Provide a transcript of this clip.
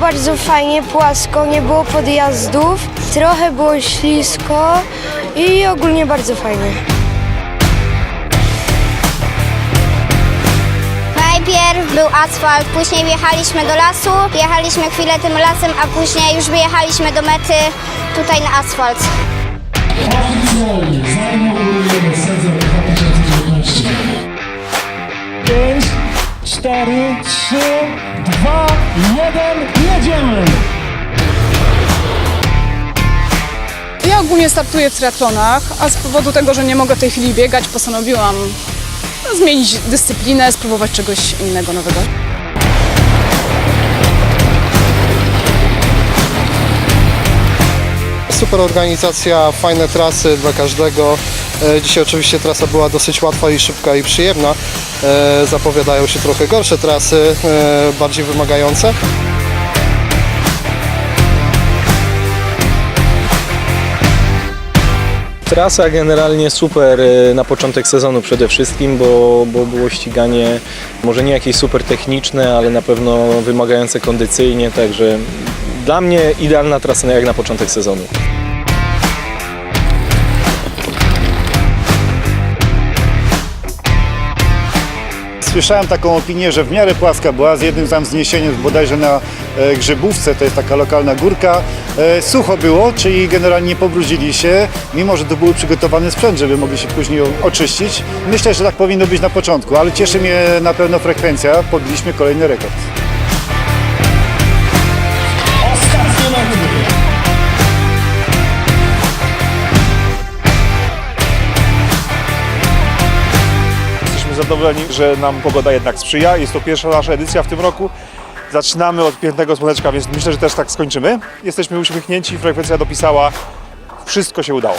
bardzo fajnie, płasko, nie było podjazdów, trochę było ślisko i ogólnie bardzo fajnie. Najpierw był asfalt, później wjechaliśmy do lasu, jechaliśmy chwilę tym lasem, a później już wyjechaliśmy do mety tutaj na asfalt. 4, 3, 2, 1, jedziemy! Ja ogólnie startuję w triatlonach, a z powodu tego, że nie mogę w tej chwili biegać, postanowiłam no, zmienić dyscyplinę, spróbować czegoś innego nowego. Super organizacja, fajne trasy dla każdego. E, Dzisiaj oczywiście trasa była dosyć łatwa i szybka i przyjemna. E, Zapowiadają się trochę gorsze trasy, e, bardziej wymagające. Trasa generalnie super na początek sezonu przede wszystkim, bo, bo było ściganie może nie jakieś super techniczne, ale na pewno wymagające kondycyjnie, także dla mnie idealna trasa jak na początek sezonu. Słyszałem taką opinię, że w miarę płaska była z jednym tam zniesieniem bodajże na e, Grzybówce, to jest taka lokalna górka. E, sucho było, czyli generalnie nie pobrudzili się, mimo że to był przygotowany sprzęt, żeby mogli się później oczyścić. Myślę, że tak powinno być na początku, ale cieszy mnie na pewno frekwencja, podbiliśmy kolejny rekord. Zadowoleni, że nam pogoda jednak sprzyja. Jest to pierwsza nasza edycja w tym roku. Zaczynamy od pięknego słoneczka, więc myślę, że też tak skończymy. Jesteśmy uśmiechnięci, frekwencja dopisała. Wszystko się udało.